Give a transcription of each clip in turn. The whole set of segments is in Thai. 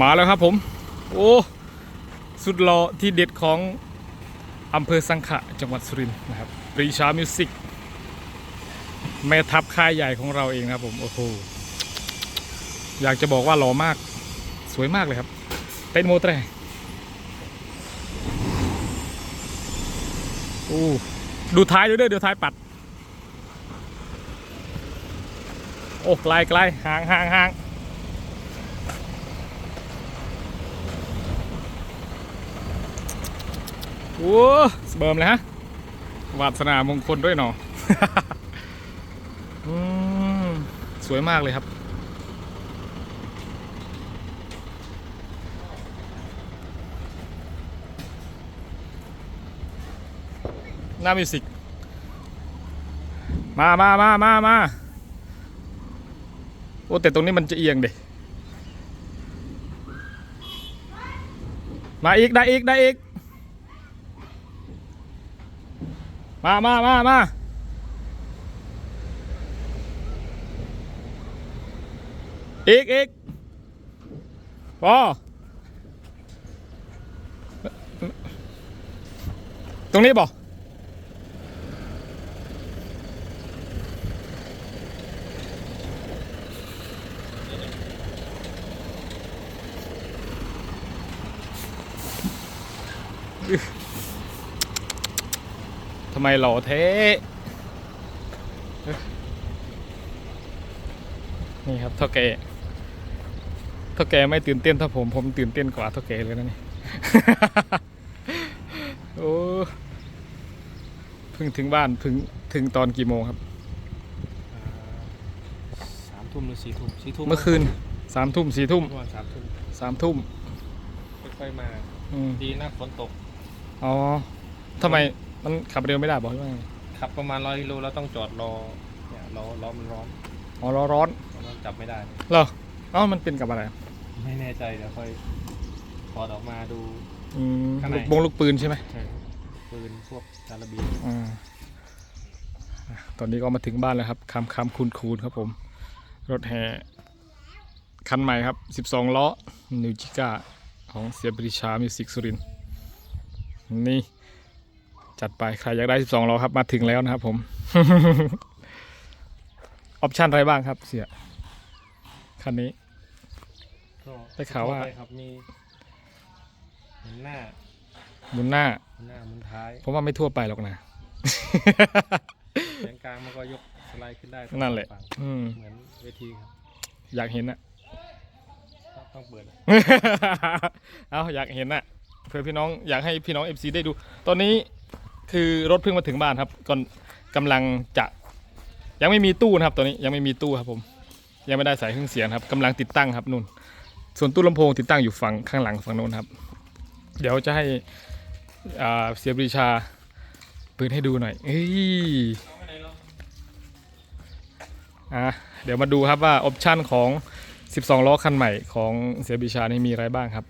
มาแล้วครับผม โอ้ สุดหล่อที่เด็ดของอำเภอสังขะจังหวัดสุรินทร์นะครับปรีชามิวสิกแม่ทัพค่ายใหญ่ของเราเองนะครับผมโอ้โหอยากจะบอกว่าหล่อมากสวยมากเลยครับ เต้นโมเตรโอ้ดูท้ายด้วยเด้อเดี๋ยวท้ายปัด โอ้ไกลไกลห่างห่างห่าง โอ้สเบิร์มเลยฮะวาสนามงคลด้วยเนาะสวยมากเลยครับ หน้ามิวสิก มามามามามาโอ้แต่ตรงนี้มันจะเอียงเด็มาอีก ได้อีก ได้อีก มามามามาอีกอีกพอตรงนี้บ่ทำ ไมหล่อเทนี่ครับเท่าแกเท่าแกไม่ตื่นเต้นเท่าผมผมตื่นเต้นกว่าเท่าแกเลยนะนี่โอ้เพิ่งถึงบ้านถึงถึงตอนกี่โมงครับสามทุ่มหรือสี่ทุ่มสี่ทุ่มเมื่อคืนสามทุ่มสี่ทุ่มประมาณสามทุ่มสามทุ่มค่อยๆมาอืมดีนะฝนตกอ๋อทำไม มันขับเร็วไม่ได้บอกว่าไงขับประมาณร้อยกิโลแล้วต้องจอดรอเนี่ยรอรอมันร้อนอ๋อร้อนร้อนมันจับไม่ได้ เหรอเอ้ามันเป็นกับอะไร ไม่แน่ใจเดี๋ยวค่อยถอดออกมาดู อืมข้างใน ลูกบงลูกปืนใช่ไหมปืนพวกจาระเบียอ่าอะตอนนี้ก็มาถึงบ้านแล้วครับคำคำคูณคูณครับผม รถแห่คันใหม่ครับ 12 ล้อนิวจิก้าของเสียบริชามิวสิกสุรินทร์นี่ จัดไป ใครอยากได้ 12ล้อครับ มาถึงแล้วนะครับผม ออปชันอะไรบ้างครับ เสีย คันนี้ ก็ได้ข่าวว่า ทั่ไปครับมีหมุนหน้าหมุนหน้า หมุนหน้าหมุนท้ายผมว่าไม่ทั่วไปหรอกนะ เสียงกลางมันก็ยกสไลด์ขึ้นได้ทั้งนั่นแหละ สองฝั่งอืม เหมือนเวทีครับอยากเห็นอะ ต้องเปิดเอาอยากเห็นอะเพื่อพี่น้องอยากให้พี่น้อง FC ได้ดู ตอนนี้ คือรถเพิ่งมาถึงบ้านครับก่อนกำลังจะยังไม่มีตู้นะครับตอนนี้ยังไม่มีตู้ครับผม ยังไม่ได้ใส่เครื่องเสียงครับกำลังติดตั้งครับนู่น ส่วนตู้ลำโพงติดตั้งอยู่ฝั่งข้างหลังฝั่งโน้นครับ เดี๋ยวจะให้เสียบริชาเปิดให้ดูหน่อยเอ้ยอะเดี๋ยวมาดูครับว่าออปชันของ 12 ล้อคันใหม่ของเสียบิชานี่มีอะไรบ้างครับ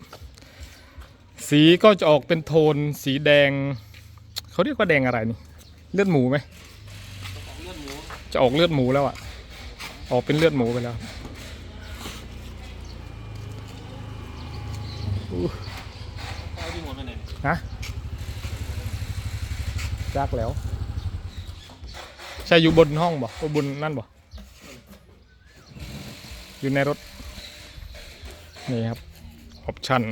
สีก็จะออกเป็นโทนสีแดง เขาเรียกว่าแดงอะไรนี่ เลือดหมูไหมเลือดหมูจะออกเลือดหมูแล้วอะออกเป็นเลือดหมูไปแล้วเอาที่หมดไปไหนฮะจักแล้ว ใช่อยู่บนห้องบ่โอ้บนนั่นบ่อยู่ในรถ นี่ครับออปชั่น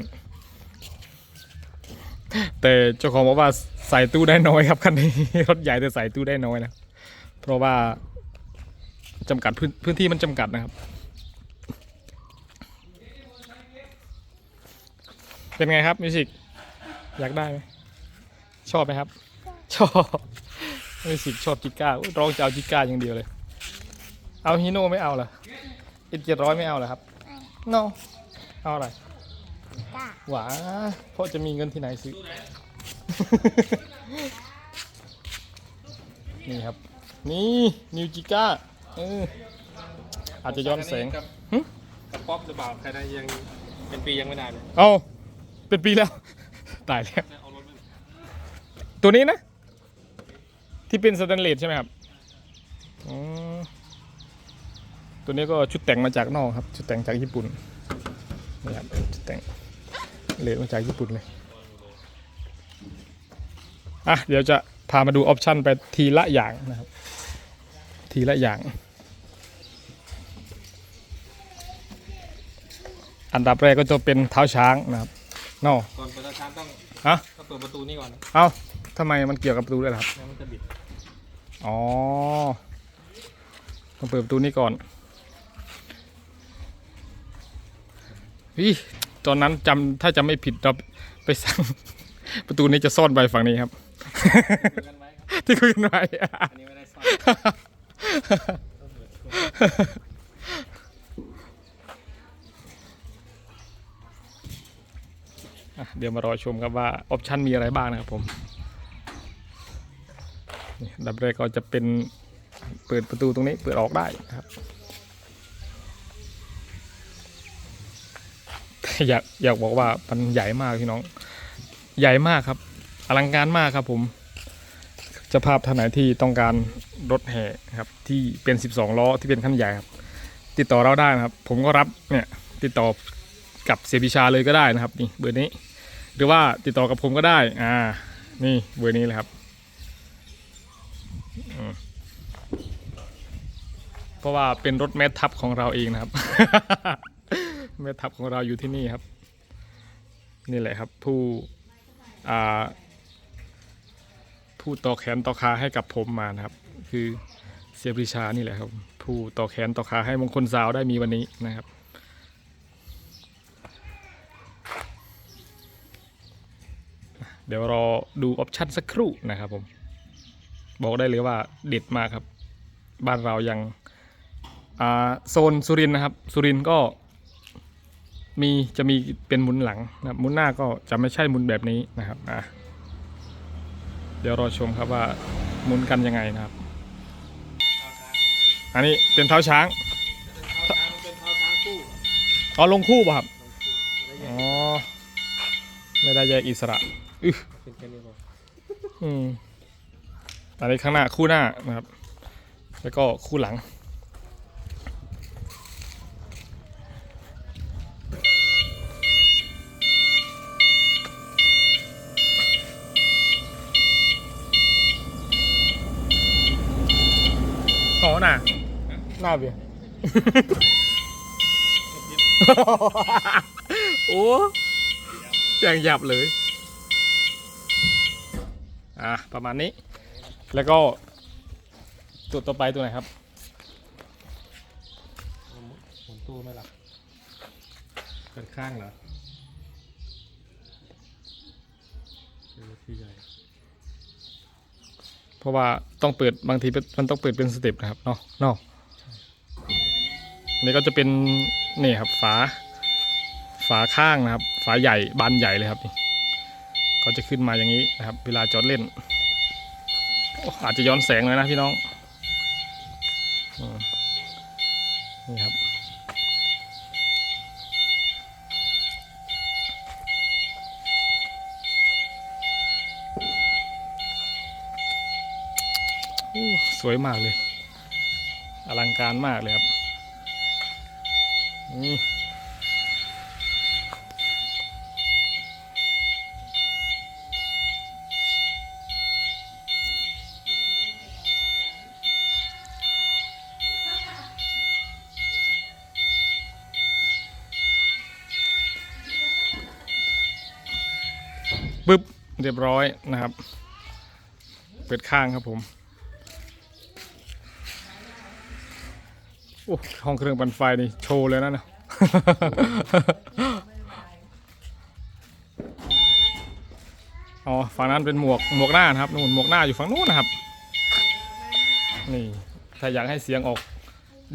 แต่เจ้าของบอกว่า ใส่ตู้ได้น้อยครับคันนี้รถใหญ่แต่ใส่ตู้ได้น้อยนะ เพราะว่าจำกัดพื้นพื้นที่มันจำกัดนะครับ เป็นไงครับมิวสิกอยากได้ไหมชอบไหมครับ ชอบมิวสิกชอบจิก้าอุ๊ยร้องจะเอาจิก้าอย่างเดียวเลย เอาฮีโน่ไม่เอาเหรออินเจ็ดร้อยไม่เอาเหรอครับ no เอาอะไรจ้าหวาเพราะจะมีเงินที่ไหนซื้อ นี่ครับ นี่นิวจิก้าเอออาจจะย้อนแสงกับหึกับป๊อปหรือเปล่าใครได้ยังเป็นปียังไม่ได้เลยเอาเป็นปีแล้ว ตายแล้ว เอารถไปตัวนี้นะ ที่เป็นสแตนเลสใช่ไหมครับอ๋อตัวนี้ก็ชุดแต่งมาจากนอกครับ ชุดแต่งจากญี่ปุ่นนี่ครับแต่งเลทมาจากญี่ปุ่นเลย อะเดี๋ยวจะพามาดูออปชันไปทีละอย่างนะครับ ทีละอย่าง อันดับแรกก็จะเป็นเท้าช้างนะครับนอก่อนเปิดอาคารต้องฮะต้องเปิดประตูนี่ก่อนนะเอ้าทำไมมันเกี่ยวกับประตูด้วยล่ะครับแล้วมันจะบิดอ๋อต้องเปิดประตูนี้ก่อนวิตอนนั้นจำถ้าจำไม่ผิดเราไปสั่งประตูนี้จะซ่อนไปฝั่งนี้ครับ ที่คุยกันไว้อันนี้ไม่ได้ซ่อนเดี๋ยวมารอชมครับว่าออปชันมีอะไรบ้างนะครับผมนี่อันดับแรกก็จะเป็นเปิดประตูตรงนี้เปิดออกได้นะครับ อยากอยากบอกว่ามันใหญ่มากพี่น้อง ใหญ่มากครับ อลังการมากครับผมจะภาพท่านไหนที่ต้องการรถแห่ครับ ที่เป็น 12 ล้อที่เป็นคันใหญ่ครับ ติดต่อเราได้นะครับ ผมก็รับเนี่ยติดต่อกับเสียพิชาเลยก็ได้นะครับนี่เบอร์นี้ หรือว่าติดต่อกับผมก็ได้อ่านี่เบอร์นี้เลยครับเพราะว่าเป็นรถแมททับของเราเองนะครับ แมททับของเราอยู่ที่นี่ครับ นี่แหละครับ ผู้อ่า ผู้ต่อแขนต่อขาให้กับผมมานะครับ คือเสียปริชานี่แหละครับ ผู้ต่อแขนต่อขาให้มงคลสาวได้มีวันนี้นะครับเดี๋ยวรอดูออปชันสักครู่นะครับผม บอกได้เลยว่าเด็ดมากครับ บ้านเรายังอ่าโซนสุรินนะครับ สุรินก็มีจะมีเป็นหมุนหลังนะหมุนหน้าก็จะไม่ใช่หมุนแบบนี้นะครับอะ เดี๋ยวรอชมครับว่าหมุนกันยังไงนะครับ อันนี้เป็นเท้าช้างเท้าช้างมันเป็นเท้าช้างคู่อ๋อลงคู่ป่ะครับลงคู่ไม่ได้แยอ๋อกไม่ได้แยกอิสระอึเป็นแค่นี้พออืมอันนี้ข้างหน้าคู่หน้านะครับ แล้วก็คู่หลัง อ๋อหน้าหน้าบียร์โอ้อย่างหยับเลย อะ ประมาณนี้ แล้วก็จุดต่อไปตัวไหนครับหมุนตู้ไหม่ล่ะเปิดข้างเหรอคือที่ใหญ่เพราะว่าต้องเปิดบางทีมันต้องเปิดเป็นสเต็ปนะครับเนาะเนาะ นี่ก็จะเป็นนี่ครับฝา ฝาข้างนะครับ ฝาใหญ่บานใหญ่เลยครับนี่ก็จะขึ้นมาอย่างนี้นะครับ เวลาจอดเล่นอาจจะย้อนแสงเลยนะพี่น้องอนี่ครับสวยมากเลย อลังการมากเลยครับ ปึ๊บเรียบร้อยนะครับ เปิดข้างครับผม อ้ห้องเครื่องปั่นไฟนี่โชว์เลยนะเนี่ยอ๋อฝั่งนั้นเป็นหมวกหมวกหน้านะครับนู่นหมวกหน้าอยู่ฝั่งนู้นนะครับ นี่ถ้าอยากให้เสียงออก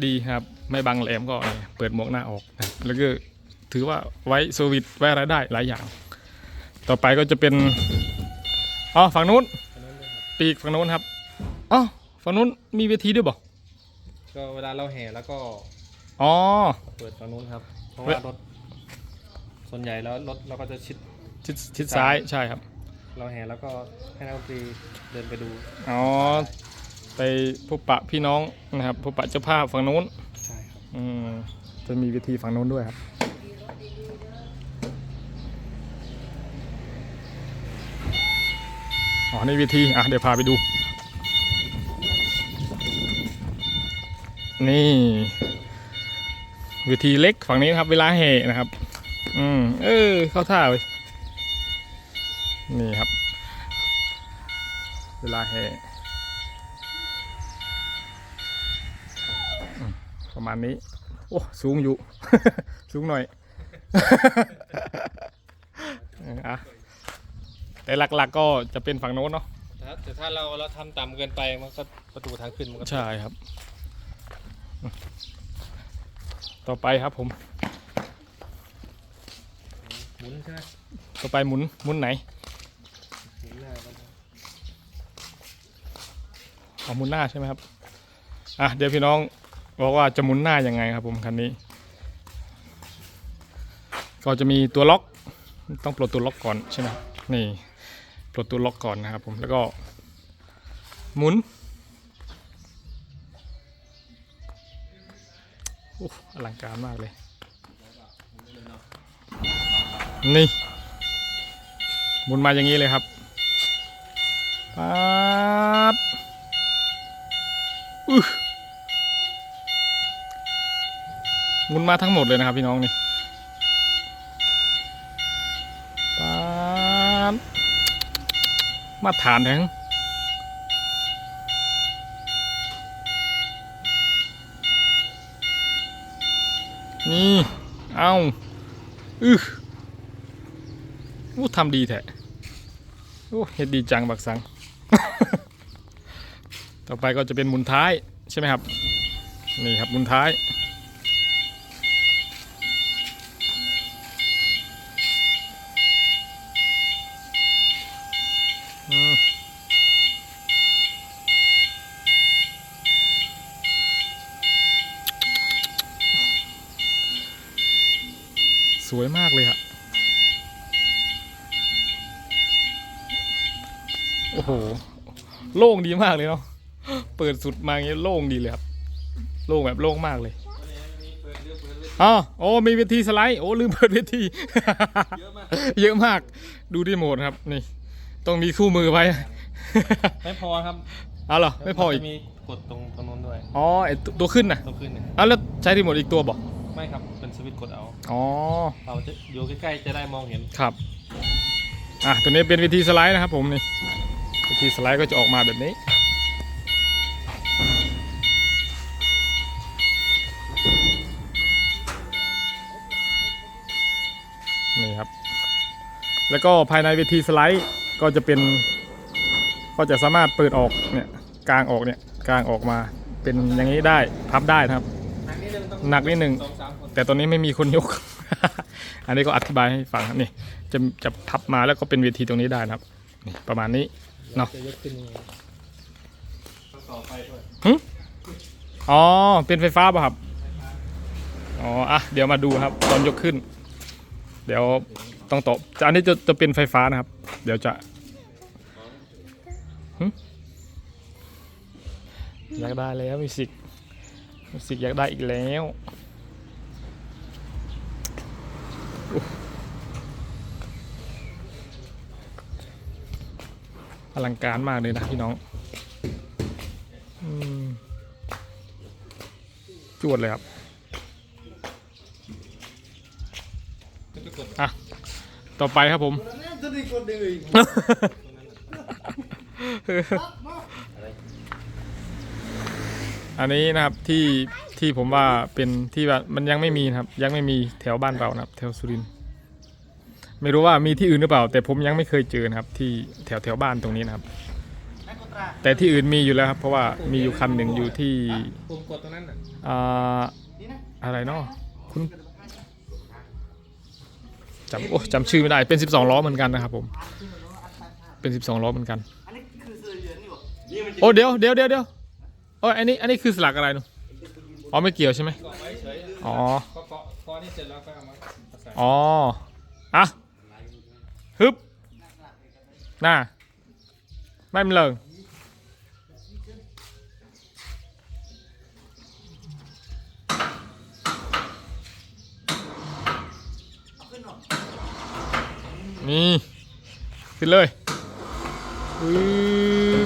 ดีครับ ไม่บังแหลมก็เปิดหมวกหน้าออกนะแล้วก็ถือว่าไว้สวิตไว้อะไรได้หลายอย่าง ต่อไปก็จะเป็นอ๋อฝั่งนู้นปีกฝั่งนู้นครับอ๋อฝั่งนู้นมีเวทีด้วยบ่ก็ เวลาเราแห่แล้วก็อ๋อ เปิดฝั่งนู้นครับ เพราะเว้ว่ายรถ ส่วนใหญ่แล้วรถเราก็จะชิด ชิดชิดซ้ายใช่ครับ เราแห่แล้วก็ให้นักดนตรีเดินไปดู อ๋อ ไปพบปะพี่น้องนะครับพบปะเจ้าภาพฝั่งนู้น ใช่ครับ อืมจะมีเวทีฝั่งนู้นด้วยครับ อ๋อ นี่วิธี อะ เดี๋ยวพาไปดู นี่วิธีเล็กฝั่งนี้นะครับ เวลาแห่นะครับ อืมเออ เข้าท่าเลยนี่ครับ เวลาแห่อืมประมาณนี้ โอ้สูงอยู่ สูงหน่อยเอออะแต่หลักๆก็จะเป็นฝั่งโน้นเนาะแต่ถ้าแต่ถ้าเราเราทำต่ำเกินไปมันก็ประตูทางขึ้นมันก็ใช่ครับ ต่อไปครับผม หมุนใช่ไหมต่อไปหมุนหมุนไหนหมุนหน้ามันเอาหมุนหน้าใช่ไหมครับอะเดี๋ยวพี่น้องบอกว่าจะหมุนหน้ายังไงครับผมคันนี้ ก็จะมีตัวล็อก ต้องปลดตัวล็อกก่อนใช่ไหมครับนี่ปลดตัวล็อกก่อนนะครับผมแล้วก็หมุน อลังการมากเลย นี่หมุนมาอย่างนี้เลยครับปั๊บอื้อหมุนมาทั้งหมดเลยนะครับพี่น้องนี่ปั๊บมาตรฐานทั้งนี่ เอาอื้ออู้ทำดีแท้โอ้เฮ็ดดีจังบักสัง ต่อไปก็จะเป็นมุนท้ายใช่ไหมครับ นี่ครับมุนท้าย วยมากเลยอะโอ้โห โล่งดีมากเลยเนาะเปิดสุดมาอย่างเงี้ยโล่งดีเลยครับ โล่งแบบโล่งมากเลยอ๋อโอ้มีเวทีสไลด์ โอ้ลืมเปิดเวที เยอะมากเยอะมากดูที่โหมดครับ นี่ ต้องมีคู่มือไว้ ไม่พอครับ เอาเหรอ ไม่พออีกจะมีกดตรงตรงนู้นด้วย อ๋อไอตัวตัวขึ้นนะต้องขึ้นเนี่ยเอาแล้วใช้รีโมทอีกตัวบอก ไม่ครับเป็นส วิตช์กดเอาอ๋อเราจะอยู่ใกล้ๆจะได้มองเห็นครับอะตัวนี้เป็นวิธีสไลด์นะครับผมนี่วิธีสไลด์ก็จะออกมาแบบนี้นี่ครับ แล้วก็ภายในเวทีสไลด์ก็จะเป็น ก็จะสามารถเปิดออกเนี่ยกลางออกเนี่ยกลางออกมาเป็นอย่างนี้ได้พับได้นะครับ หนักนิดนึงต้องหนักนิดนึงสองสามคน แต่ตอนนี้ไม่มีคนยก อันนี้ก็อธิบายให้ฟังครับนี่ จะจะพับมาแล้วก็เป็นเวทีตรงนี้ได้นะครับ นี่ประมาณนี้เนาะจะยกขึ้นยังไงต้องต่อไฟด้วยอ๋อ เป็นไฟฟ้าป่ะครับ อ๋ออะเดี๋ยวมาดูครับ ตอนยกขึ้น เดี๋ยวต้องตบอันนี้จะจะเป็นไฟฟ้านะครับ เดี๋ยวจะหึอยากได้แล้วมิสิกมิสิกอยากได้อีกแล้ว อลังการมากเลยนะพี่น้องอจวดเลยครับอะต่อไปครับผม อันนี้นะครับที่ ที่ผมว่าเป็นที่ว่ามันยังไม่มีนะครับ ยังไม่มีแถวบ้านเรานะครับ แถวสุรินทร์ไม่รู้ว่ามีที่อื่นหรือเปล่า แต่ผมยังไม่เคยเจอนะครับ ที่แถวแถวบ้านตรงนี้นะครับ แต่ที่อื่นมีอยู่แล้วครับ เพราะว่ามีอยู่คันหนึ่งอยู่ที่ปุ่มกดตรงนั้นน่ะอ่าอะไรเนาะคุณจำโอ้จำชื่อไม่ได้เป็น 12 ล้อเหมือนกันนะครับผม เป็น 12 ล้อเหมือนกัน อันนี้คือเสือเหลืองนี่บอกโอ้เดี๋ยวเดี๋ยวเดี๋ยวเดี๋ยวโอ้ยอันนี้อันนี้คือสลักอะไรเนาะ อ๋อไม่เกี่ยวใช่ไหมเกาะไว้เฉยอ๋ออเกาะพอนี่เสร็จแล้วก็เอามาใส่อ๋ออะฮึบน่าไม่เป็นเลยนี่ขึ้นเลยปึ๊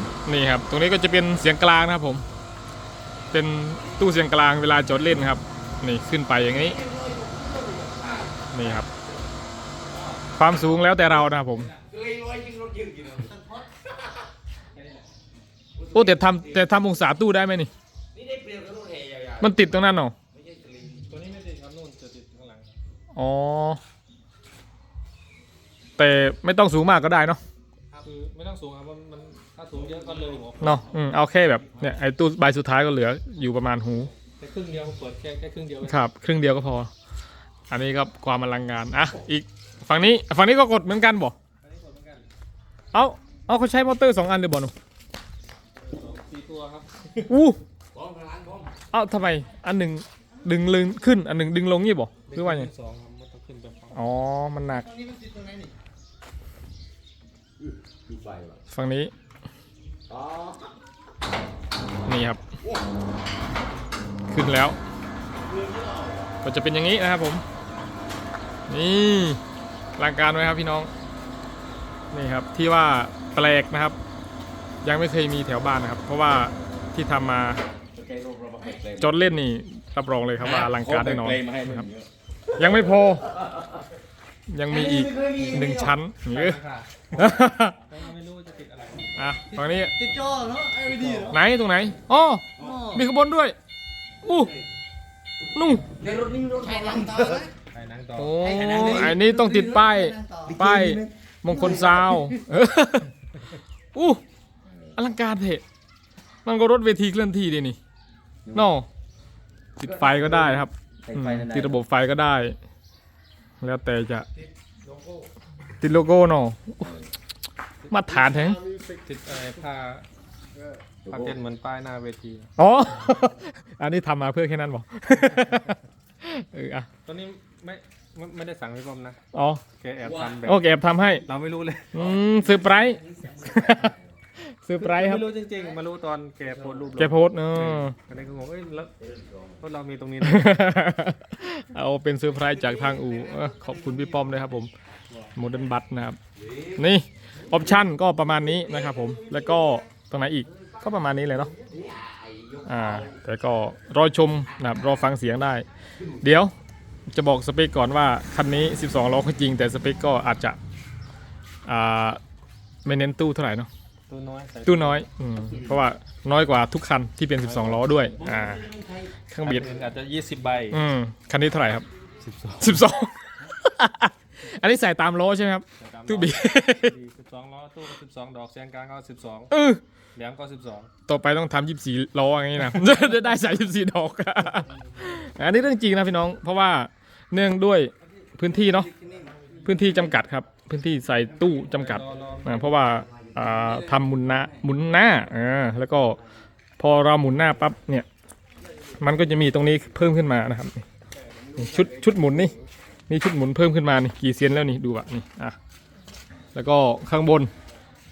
บนี่ครับ ตรงนี้ก็จะเป็นเสียงกลางนะครับผม เป็น ตู้เสียงกลางเวลาจอดเล่นครับ นี่ขึ้นไปอย่างนี้ นี่ครับ ความสูงแล้วแต่เรานะครับผมโอ้แต่ทำแต่ทำองศาตู้ได้ไหมนี่ มันติดตรงนั้นเหรอตัวนี้ไม่ติดครับนู่นจะติดข้างหลังอ๋อ แต่ไม่ต้องสูงมากก็ได้เนาะคือไม่ต้องสูงครับมัน สูงเยอะก็เลยหัวเนาะอืมเอาแค่แบบเนี่ยไอ้ตู้ใบสุดท้ายก็เหลืออยู่ประมาณหูแค่ครึ่งเดียวเปิดแค่แค่ครึ่งเดียวเองครับ ครึ่งเดียวก็พอ อันนี้ก็ความอลังการอะอีกฝั่งนี้ฝั่งนี้ก็กดเหมือนกันบ่อันนี้กดเหมือนกันเอาเอาเขาใช้มอเตอร์สองอันเลยบ่หนูสี่ตัวครับอู้พร้อมข้างหลังพร้อมเอาทำไมอันหนึ่งดึงลึงขึ้นอันหนึ่งดึงลงนี่บ่หรือว่าไงสองครับมันต้องขึ้นไปฝั่งอ๋อมันหนักตรงนี้มันติดตรงไหนนี่ดูไฟว่ะฝั่งนี้อ๋อ นี่ครับ ขึ้นแล้ว ก็จะเป็นอย่างนี้นะครับผม นี่ลังการไหมครับพี่น้อง นี่ครับที่ว่าแปลกนะครับ ยังไม่เคยมีแถวบ้านนะครับ เพราะว่าที่ทำมามาจดเล่นนี่รับรองเลยครับว่าอลังการแน่นอนนะครับ ยังไม่พอ ยังมีอีกหนึ่งชั้นเยอะ อะไรอะตรงนี้ติดจอเนาะไอ้ดีเหรอไหนตรงไหนอ๋อมีข้างบนด้วยอู้นู่นในรถนี่รถใช้ลังต่อนะไปนั่งต่อโอ้อันนี้ต้องติดป้ายป้ายมงคลซาวเอออู้อลังการเถอะมันก็รถเวทีเคลื่อนที่ดีนี่นอติดไฟก็ได้ครับใส่อืมไฟนั่นติดระบบไฟก็ได้ แล้วแต่จะติดโลโก้เนาะ มาตรฐานแท้งติดอะไรผ้าผ้าเก็ตเหมือนป้ายหน้าเวที อ๋อ อันนี้ทำมาเพื่อแค่นั้นบอกเอออะตัวนี้ไม่ไม่ไม่ได้สั่งพี่ป้อมนะ อ๋อแกแอบทำแบบโอเคแอบทำให้ เราไม่รู้เลย อืมเซอร์ไพรส์เซอร์ไพรส์ครับ ไม่รู้จริงๆ มารู้ตอนแกโพสต์รูปลงแกโพสต์เออก็เลยก็งงเอ้ยแล้วรถเรามีตรงนี้นะเอาเป็นเซอร์ไพรส์จากทางอู่เออขอบคุณพี่ป้อมด้วยครับผม โมเดิร์นบัตนะครับ นี่ออปชั่นก็ประมาณนี้นะครับผมแล้วก็ตรงไหนอีกก็ประมาณนี้เลยเนาะอ่าแต่ก็รอชมนะครับรอฟังเสียงได้ เดี๋ยวจะบอกสเปคก่อนว่า คันนี้ 12 ล้อก็จริง แต่สเปคก็อาจจะอ่าไม่เน้นตู้เท่าไหร่เนาะตัวน้อยใส่ตู้น้อยอมเพราะว่าน้อยกว่าทุกคันที่เป็น 12 ล้อด้วยอ่าเครื่องบิดอาจจะ 20 ใบอืมคันนี้เท่าไหร่ครับ 12สิบส องอันนี้ใส่ตามล้อใช่ไหมครับ ตู้บี12ล้อตู้ก็12ดอกเสียงกลางก็12เออแหลมก็ต่อไปต้องทำยี่สี่ล้ออย่างนี้นะ จะได้ใส่ยี่สี่ดอก อันนี้เรื่องจริงนะพี่น้อง เพราะว่าเนื่องด้วยพื้นที่เนาะพื้นที่จำกัดครับ พื้นที่ใส่ตู้จำกัด12รอรออ่าเพราะว่าอ่าทำหมุนหน้าหมุนหน้าอ่าแล้วก็พอเราหมุนหน้าปั๊บเนี่ย มันก็จะมีตรงนี้เพิ่มขึ้นมานะครับนี่ชุดชุดหมุนนี่ นี่ชุดหมุนเพิ่มขึ้นมานี่กี่เซนแล้วนี่ดูอะนี่อะแล้วก็ข้างบน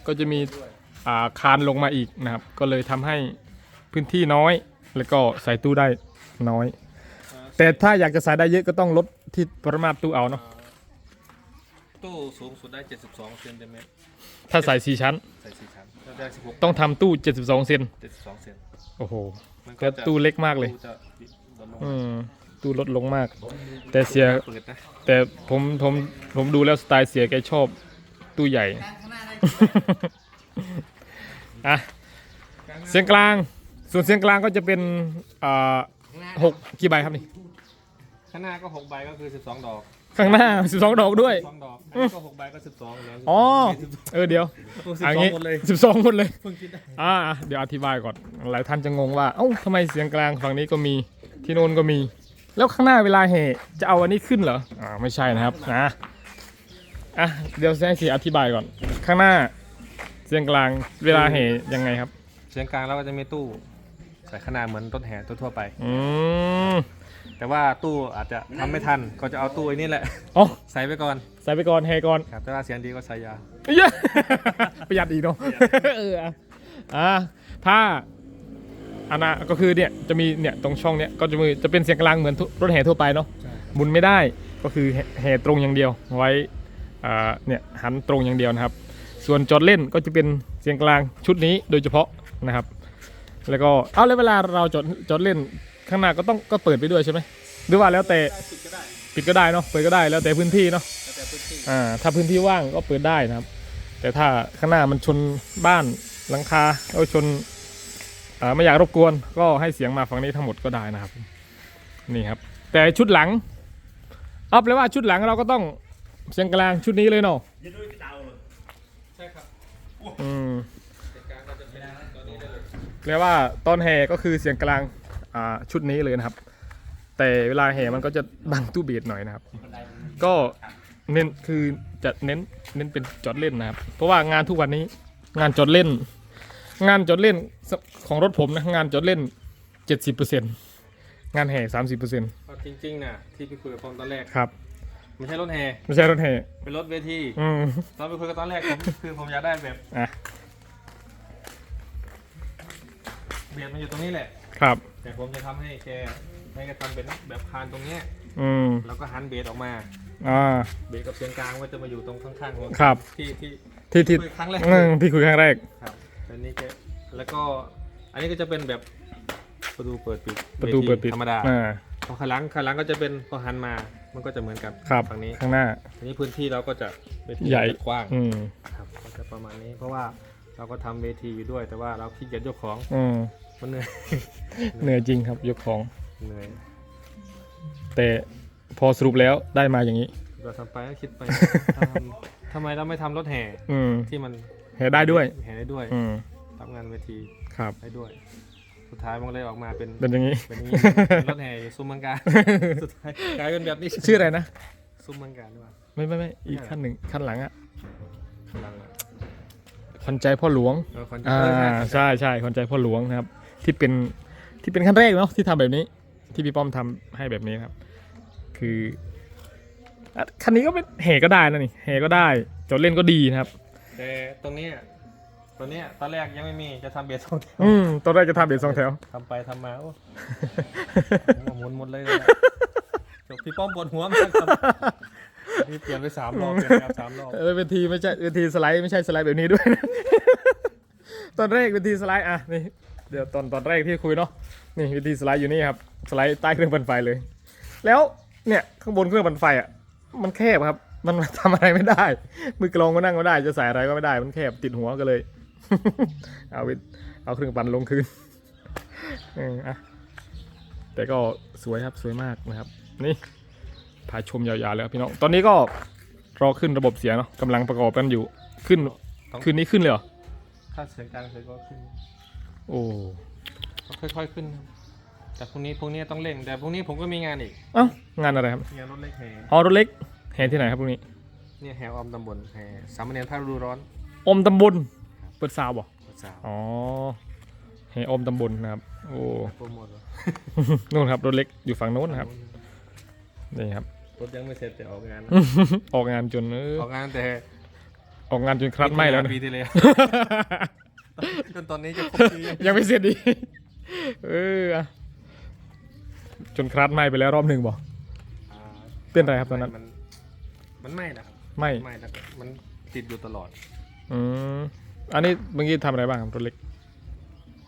ก็จะมีอ่าคานลงมาอีกนะครับ ก็เลยทำให้พื้นที่น้อย แล้วก็ใส่ตู้ได้น้อย แต่ถ้าอยากจะใส่ได้เยอะก็ต้องลดที่ปริมาตรตู้เอาเนาะตู้สูงสุดได้ 72เซนติเมตรถ้าใส่สี่ชั้น ใส่4ชั้นแล้วได้16ต้องทำตู้ 72เซน72เซนโอ้โหมันก็แต่จะตู้เล็กมากเลยตู้จะลดลงอืม ตู้ลดลงมาก แต่เสียเปิดนะแต่ผมผมผมดูแล้วสไตล์เสียแกชอบตู้ใหญ่ข้างหน้าได้อะ เสียงกลาง ส่วนเสียงกลางก็จะเป็นอ่าหกกี่ใบครับนี่ ข้างหน้าก็6ใบก็คือ12ดอก ข้างหน้า12ดอกด้วย12ดอกอันนี้ก็6ใบก็12แล้วอ๋อ เออเดี๋ยวตัวอันนี้12หมดเลย12หมดเลยเพิ่งคิดได้อ่าอะเดี๋ยวอธิบายก่อน หลายท่านจะงงว่า เอ้าทำไมเสียงกลางฝั่งนี้ก็มี ที่โน้นก็มี แล้วข้างหน้าเวลาแห่จะเอาอันนี้ขึ้นเหรออ่าไม่ใช่นะครับนะอะเดี๋ยวให้เสียอธิบายก่อน ข้างหน้าเสียงกลางเวลาแห่ยังไงครับ เสียงกลางเราก็จะมีตู้ใส่ขนาดเหมือนต้นแห่ทั่วๆไป อืมแต่ว่าตู้อาจจะทำไม่ทันก็จะเอาตู้ไอ้นี่แหละ อ๋อใส่ไปก่อนใส่ไปก่อนแห่ก่อน ครับแต่ว่าเสียงดีก็ใส่ยา เย้ประหยัดอีกเนาะเอออะอ่าถ้า อันน่ะก็คือเนี่ยจะมีเนี่ยตรงช่องเนี่ยก็จะมีจะเป็นเสียงกลางเหมือนทุรถแห่ทั่วไปเนาะหมุนไม่ได้ก็คือแห่แห่ตรงอย่างเดียวไว้อ่าเนี่ยหันตรงอย่างเดียวนะครับ ส่วนจอดเล่นก็จะเป็นเสียงกลางชุดนี้โดยเฉพาะนะครับ แล้วก็เอาแล้วเวลาเราจอดจอดเล่นข้างหน้าก็ต้องก็เปิดไปด้วยใช่ไหมหรือว่าแล้วแต่ปิดก็ได้ปิดก็ได้เนาะเปิดก็ได้แล้วแต่พื้นที่เนาะแล้วแต่พื้นที่อ่าถ้าพื้นที่ว่างก็เปิดได้นะครับ แต่ถ้าข้างหน้ามันชนบ้านหลังคาเอาชนอ่า ไม่อยากรบกวนก็ให้เสียงมาฝั่งนี้ทั้งหมดก็ได้นะครับ นี่ครับ แต่ชุดหลังเอาแปลว่าชุดหลังเราก็ต้องเสียงกลางชุดนี้เลยเนาะใช่ครับอืมเสียงกลางก็จะเป็นตัวนี้ได้เลยแปลว่าตอนแห่ก็คือเสียงกลางอ่าชุดนี้เลยนะครับ แต่เวลาแห่มันก็จะบังตู้เบียดหน่อยนะครับ ก็เน้นคือจะเน้นเน้นเป็นจอดเล่นนะครับ เพราะว่างานทุกวันนี้งานจอดเล่น งานจอดเล่นของรถผมนะงานจอดเล่น70%งานแห่30%ก็จริงๆน่ะที่ไปคุยกับผมตอนแรกครับไม่ใช่รถแห่ไม่ใช่รถแห่เป็นรถเวทีอืมตอนไปคุยกันตอนแรกผมคือผมอยากได้แบบอะเบียดมันอยู่ตรงนี้แหละ ครับ แต่ผมจะทำให้แกให้แกทำเป็นแบบคานตรงเนี้ยอืมแล้วก็หันเบสออกมาอ่าเบสกับเสียงกลางก็จะมาอยู่ตรงข้างๆผมครับที่ที่ที่ที่คุยครั้งแรกอืมที่คุยครั้งแรกครับ อันนี้แกแล้วก็อันนี้ก็จะเป็นแบบประตูเปิดปิดประตูเปิดปิดธรรมดาอ่าพอข้างหลังข้างหลังก็จะเป็นพอหันมา มันก็จะเหมือนกันครับฝั่งนี้ข้างหน้า อันนี้พื้นที่เราก็จะเวทีใหญ่จะกว้างอืมครับก็จะประมาณนี้ เพราะว่าเราก็ทำเวทีอยู่ด้วย แต่ว่าเราขี้เกียจยกของอืมมันเหนื่อยเหนื่อยจริงครับยกของเหนื่อยแต่พอสรุปแล้วได้มาอย่างนี้ เราทำไปก็คิดไปทำทำไมเราไม่ทำรถแห่อืมที่มัน แห่ได้ด้วย แห่ได้ด้วยอืมทำงานเวทีครับ ได้ด้วย สุดท้ายมันก็เลยออกมาเป็นเป็นอย่างนี้ เป็นอย่างนี้เป็นรถแห่อยู่ซุ้มเมืองการสุดท้ายกลายเป็นแบบนี้ชื่ออะไรนะ ซุ้มเมืองการด้วยไม่ไม่ไม่อีกขั้นหนึ่งขั้นหลังอะข้างหลังอะขวัญใจพ่อหลวงเออคอนอ่าเออใช่ใช่ใช่ขวัญใจพ่อหลวงนะครับ ที่เป็นที่เป็นขั้นแรกเนาะที่ทำแบบนี้ ที่พี่ป้อมทำให้แบบนี้ครับ คืออะคันนี้ก็เป็นแห่ก็ได้นะนี่แห่ก็ได้จอดเล่นก็ดีนะครับ แต่ตรงเนี้ยตัวเนี้ยตอนแรกยังไม่มีจะทำเบียดสองแถวอืมตอนแรกจะทำเบียดสองแถว ทำไปทำมาโอ้หมุนหมดเลยเลยจบพี่ป้อมปวดหัวมากครับนี่เปลี่ยนไปสามรอบเปลี่ยนแบบสามรอบเออเวทีไม่ใช่เวทีสไลด์ไม่ใช่สไลด์แบบนี้ด้วยนะตอนแรกเวทีสไลด์อะนี่เดี๋ยวตอนตอนแรกที่คุยเนาะนี่เวทีสไลด์อยู่นี่ครับสไลด์ใต้เครื่องปั่นไฟเลย แล้วเนี่ยข้างบนเครื่องปั่นไฟอะมันแคบครับ มันทำอะไรไม่ได้ มือกลองก็นั่งไม่ได้ จะใส่อะไรก็ไม่ได้ มันแคบติดหัวก็เลย เอาวิเอาเครื่องปั่นลงคืนเอออะแต่ก็สวยครับสวยมากนะครับ นี่พาชมยาวๆเลยครับพี่น้อง ตอนนี้ก็รอขึ้นระบบเสียงเนาะกำลังประกอบกันอยู่ ขึ้นต้องคืนนี้ขึ้นเลยเหรอ ถ้าเสียงกลางเสร็จก็ขึ้น โอ้ก็ค่อยๆขึ้นครับแต่พรุ่งนี้พรุ่งนี้ต้องเร่งแต่พรุ่งนี้ผมก็มีงานอีก เอ้างานอะไรครับ งานรถเล็กแห่อ๋อรถเล็กแห่ที่ไหนครับพวกนี้เนี่ยแห่ออมตำบลแห่สามเณรภาคฤดูร้อนอมตำบลเปิดซาวบ่สาวอ๋อแห่อมตำบลนะครับ โอ้โปรโมทเหรอนู่นครับรถเล็กอยู่ฝั่งโน้นนะครับนี่ครับ รถยังไม่เสร็จแต่ออกงานนะออกงานจนเออออกงานแต่ออกงานจนครัดไหมแล้วนะ ปีที่แล้วจนตอนนี้จะครบปียังไม่เสร็จดีเอออะจนครัดไหมไปแล้วรอบหนึ่งบ่อ่าเป็นไรครับตอนนั้น มัน มันไหม้นะครับไม่ไหม้นะครับมันติดอยู่ตลอด อืมอันนี้เมื่อกี้ทำอะไรบ้างครับรถเล็ก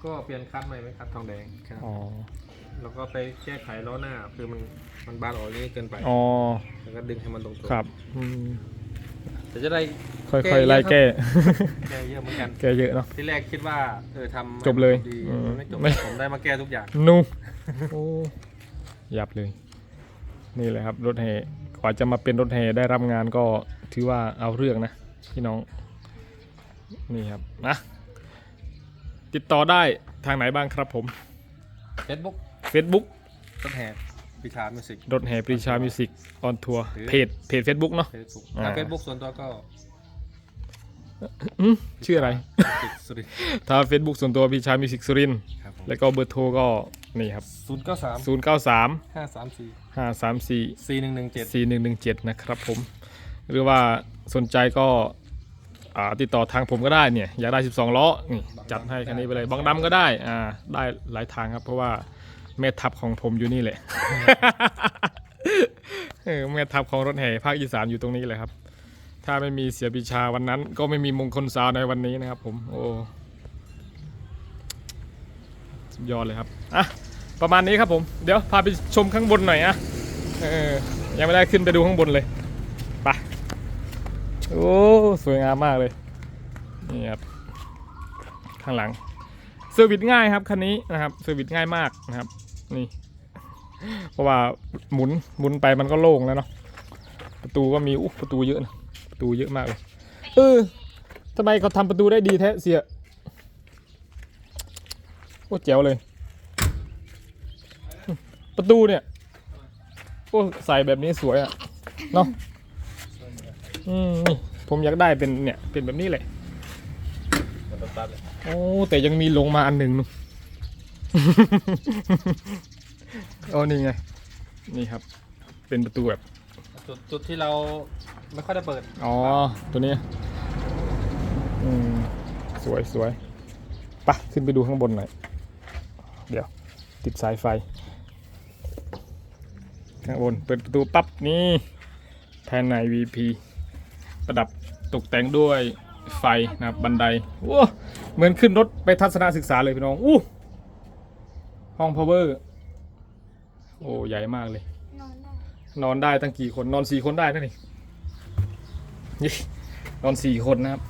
ก็เปลี่ยนคัดใหม่เป็นคัดทองแดงครับอ๋อแล้วก็ไปแก้ไขล้อหน้า คือมันมันบานออกนี่เกินไปอ๋อแล้วก็ดึงให้มันตรงตัวครับอืมแต่จะได้ค่อยๆไล่แก้แก้เยอะเหมือนกันแก้เยอะเนาะที่แรกคิดว่าเออทำจบเลยดีอืมไม่จบไม่ผมได้มาแก้ทุกอย่างนูโอ้ยับเลย นี่แหละครับรถแห่ กว่าจะมาเป็นรถแห่ได้รับงานก็ถือว่าเอาเรื่องนะพี่น้องนี่ครับนะติดต่อได้ทางไหนบ้างครับผมเฟซบุ๊ก Facebook ต้นแห่พิชามิวสิกรถแห่ปรีชามิวสิกออนทัวร์หรือเพจเพจ Facebook เนาะเฟซบุ๊กอ่าถ้าเฟซบุ๊กส่วนตัวก็อืมชื่ออะไรติดสุรินทร์ถ้า Facebook ส่วนตัวปรีชามิวสิกสุรินทร์ครับผม แล้วก็เบอร์โทรก็นี่ครับ ศูนย์เก้าสาม093 ห้าสามสี่534 สี่หนึ่งหนึ่งเจ็ด 4117 นะครับผม หรือว่าสนใจก็อ่าติดต่อทางผมก็ได้เนี่ย อยากได้ 12 ล้อนี่จัดให้คันนี้ไปเลยบางดำก็ได้อ่าได้หลายทางครับ เพราะว่าแม่ทัพของผมอยู่นี่แหละ เอออแม่ทัพของรถแห่ภาคอีสานอยู่ตรงนี้เลยครับ ถ้าไม่มีเสียบิชาวันนั้น ก็ไม่มีมงคลสาวในวันนี้นะครับผม โอ้ สุดยอดเลยครับอะประมาณนี้ครับผมเดี๋ยวพาไปชมข้างบนหน่อยอะเออยังไม่ได้ขึ้นไปดูข้างบนเลยไปโอ้สวยงามมากเลยนี่ครับข้างหลังเซอร์วิสง่ายครับคันนี้นะครับเซอร์วิสง่ายมากนะครับนี่เพราะว่าหมุนหมุนไปมันก็โล่งแล้วเนาะประตูก็มีอุ๊ยประตูเยอะนะประตูเยอะมากเลยเออทำไมเขาทำประตูได้ดีแท้เสีย โอ้เจ๋วเลย ประตูเนี่ยโอ้ใส่แบบนี้สวยอะเนาะอืมนี่ผมอยากได้เป็นเนี่ย เป็นแบบนี้เลยมันต้องตัดเลยโอ้แต่ยังมีลงมาอันหนึ่งนู่นโอ้นี่ไง นี่ครับ เป็นประตูแบบ จุดจุดที่เราไม่ค่อยได้เปิด อ๋อ ตัวนี้ อืม สวยสวยไปะขึ้นไปดูข้างบนหน่อย เดี๋ยว ติดสายไฟ ข้างบนเปิดประตูปั๊บนี่ภายใน VP ประดับตกแต่งด้วยไฟนะครับบันไดว้าเหมือนขึ้นรถไปทัศนศึกษาเลยพี่น้องอู้ห้อง power โอ้ใหญ่มากเลยนอนได้นอนได้ตั้งกี่คนนอนสี่คนได้นะนี่นี่นอนสี่คนนะครับ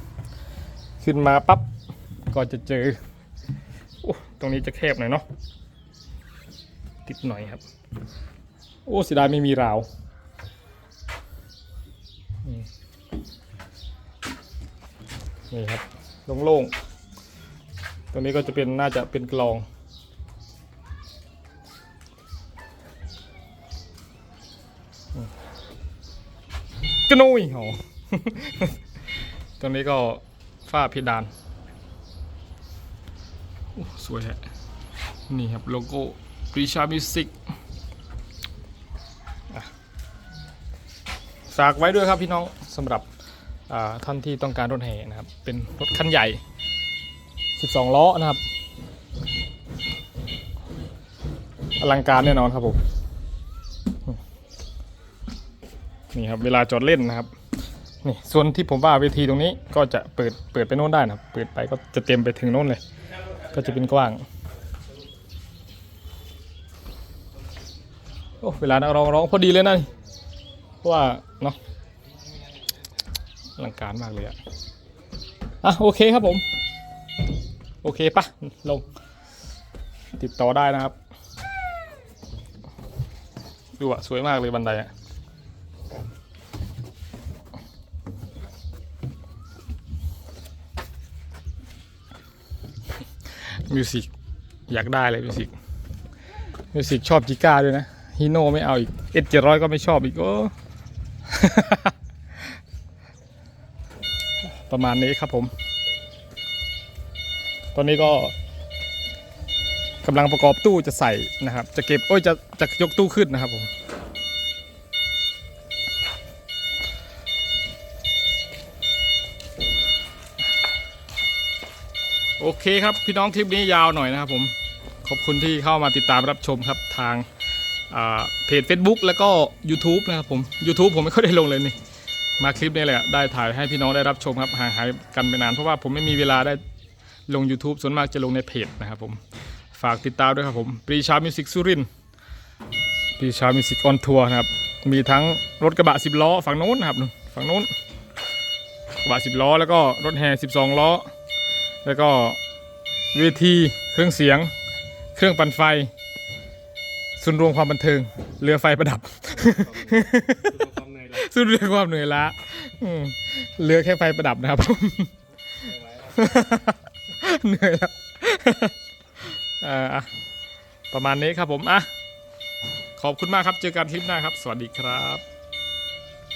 ขึ้นมาปั๊บก็จะเจอโอ้ ตรงนี้จะแคบหน่อยเนาะติดหน่อยครับ โอ้เสียดายไม่มีราวอืมนี่ครับโล่งๆตรงนี้ก็จะเป็นน่าจะเป็นกลองกระนุยโหตรงนี้ก็ฝ้าเพดานโอ้ส วยฮะนี่ครับโลโก้ปรีชามิวสิกฝากไว้ด้วยครับพี่น้องสำหรับท่านที่ต้องการรถแห่นะครับ เป็นรถคันใหญ่ 12 ล้อนะครับ อลังการแน่นอนครับผมนี่ครับเวลาจอดเล่นนะครับนี่ส่วนที่ผมว่าเวทีตรงนี้ก็จะเปิดเปิดไปโน่นได้นะครับ เปิดไปก็จะเต็มไปถึงโน่นเลย ก็จะเป็นกว้าง โอ้เวลานักร้องร้องพอดีเลยนะเพราะว่าเนาะอลังการมากเลยอะอะโอเคครับผม โอเคปะลง ติดต่อได้นะครับ ดูอะสวยมากเลยบันไดอะ มิวสิกอยากได้เลยมิวสิกมิวสิกชอบจิก้าด้วยนะฮีโน่ไม่เอาอีกเอเจ็ดร้อยก็ไม่ชอบอีกโอ้ประมาณนี้ครับผม ตอนนี้ก็กำลังประกอบตู้จะใส่นะครับ จะเก็บโอ้ยจะจะยกตู้ขึ้นนะครับผม โอเคครับพี่น้องคลิปนี้ยาวหน่อยนะครับผมขอบคุณที่เข้ามาติดตามรับชมครับทางาเพจ Facebook แล้วก็ YouTube นะครับผม YouTube ผมไม่ค่อยได้ลงเลยนี่ มาคลิปนี้แหละได้ถ่ายให้พี่น้องได้รับชมครับห่างหายกันไปนานเพราะว่าผมไม่มีเวลาได้ลง YouTube ส่วนมากจะลงในเพจนะครับผม ฝากติดตามด้วยครับผมปรีชามิวสิกสุรินปรีชามิวสิกออนทัวร์นะครับ มีทั้งรถกระบะ 10 ล้อ ฝั่งโน้นนะครับฝั่งโน้นกระบะ 10 ล้อ แล้วก็รถแห่ 12 ล้อ แล้วก็เวทีเครื่องเสียง เครื่องปั่นไฟศูนย์รวมความบันเทิง เรือไฟประดับความเหนื่อยละสุดเรือความเหนื่อยล้าอืมเรือแค่ไฟประดับนะครับเหนื่อยแล้วเอ่ออะประมาณนี้ครับผมอะขอบคุณมากครับ เจอกันคลิปหน้าครับ สวัสดีครับ